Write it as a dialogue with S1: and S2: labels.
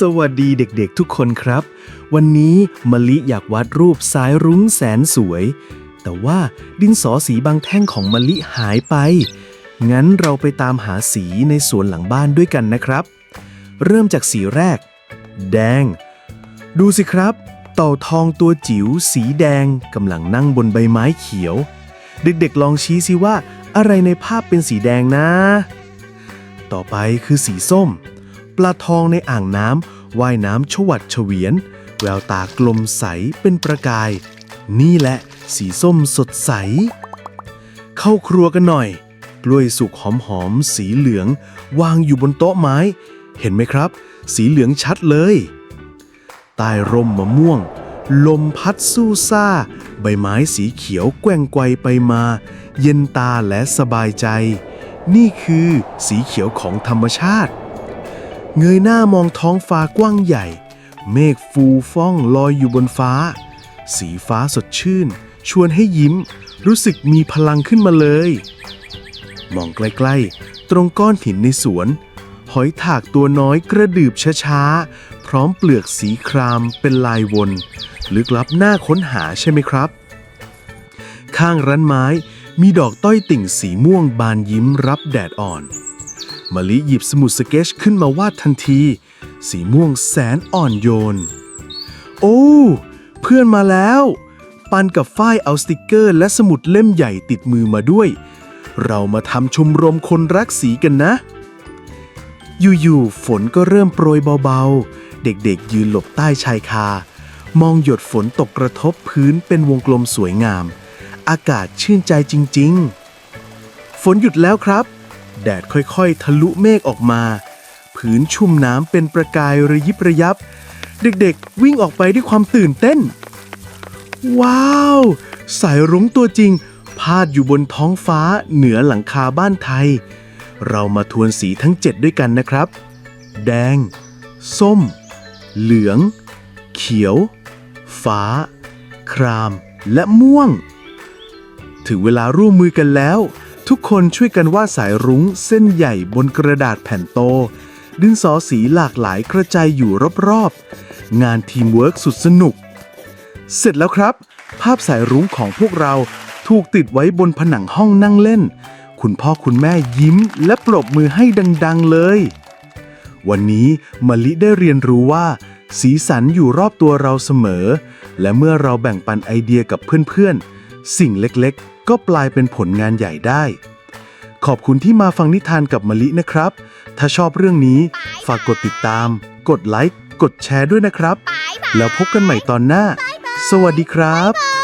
S1: สวัสดีเด็กๆทุกคนครับ วันนี้มะลิอยากวาดรูปสายรุ้งแสนสวย แต่ว่าดินสอสีบางแท่งของมะลิหายไป งั้นเราไปตามหาสีในสวนหลังบ้านด้วยกันนะครับ เริ่มจากสีแรก แดง ดูสิครับ เต่าทองตัวจิ๋วสีแดงกำลังนั่งบนใบไม้เขียว เด็กๆลองชี้สิว่า อะไรในภาพเป็นสีแดงนะ ต่อไปคือสีส้ม ปลาทองในอ่างน้ำว่ายน้ำชวัดเฉวียน แววตากลมใสเป็นประกาย นี่แหละสีส้มสดใส เข้าครัวกันหน่อย กล้วยสุกหอมๆสีเหลือง วางอยู่บนโต๊ะไม้ เห็นไหมครับ สีเหลืองชัดเลยใต้ร่มมะม่วง ลมพัดสู้ซ่า ใบไม้สีเขียวแกว่งไกวไปมา เย็นตาและสบายใจ นี่คือสีเขียวของธรรมชาติ เงยหน้ามองท้องฟ้ากว้างใหญ่ เมฆฟูฟ่องลอยอยู่บนฟ้า สีฟ้าสดชื่น ชวนให้ยิ้ม รู้สึกมีพลังขึ้นมาเลย มองใกล้ๆ ตรงก้อนหินในสวน หอยถากตัวน้อยกระดืบช้าๆ พร้อมเปลือกสีครามเป็นลายวน ลึกลับน่าค้นหาใช่ไหมครับ ข้างร้านไม้มีดอกต้อยติ่งสีม่วงบานยิ้มรับแดดอ่อน มะลิหยิบสมุดสเก็ตชขึ้นมาวาดทันที สีม่วงแสนอ่อนโยน โอ้ เพื่อนมาแล้ว ปันกับฝ้ายเอาสติกเกอร์ และสมุดเล่มใหญ่ติดมือมาด้วย เรามาทำชมรมคนรักสีกันนะ อยู่ๆฝนก็เริ่มโปรยเบาๆ เด็กๆยืนหลบใต้ชายคามองหยดฝนตกกระทบพื้นเป็นวงกลมสวยงาม อากาศชื่นใจจริง ๆ ฝนหยุดแล้วครับ แดดค่อยๆ ทะลุเมฆออกมา ผืนชุ่มน้ำเป็นประกายระยิบระยับ เด็กๆวิ่งออกไปด้วยความตื่นเต้น ว้าว สายรุ้งตัวจริง พาดอยู่บนท้องฟ้าเหนือหลังคาบ้านไทย เรามาทวนสีทั้ง7ด้วยกันนะครับ แดง ส้ม เหลือง เขียว ฟ้า คราม และม่วง ถึงเวลาร่วมมือกันแล้ว ทุกคนช่วยกันวาดสายรุ้งเส้นใหญ่บนกระดาษแผ่นโต ดินสอสีหลากหลายกระจายอยู่รอบๆ งานทีมเวิร์กสุดสนุก เสร็จแล้วครับ ภาพสายรุ้งของพวกเราถูกติดไว้บนผนังห้องนั่งเล่น คุณพ่อคุณแม่ยิ้มและปรบมือให้ดัง ๆ เลย วันนี้มะลิได้เรียนรู้ว่า สีสันอยู่รอบตัวเราเสมอ และเมื่อเราแบ่งปันไอเดียกับเพื่อนๆ สิ่งเล็กๆ ก็ปลายเป็นผลงานใหญ่ได้ ขอบคุณที่มาฟังนิทานกับมะลินะครับ ถ้าชอบเรื่องนี้ฝากกดติดตาม กดไลค์ กดแชร์ด้วยนะครับ แล้วพบกันใหม่ตอนหน้า สวัสดีครับ
S2: บาย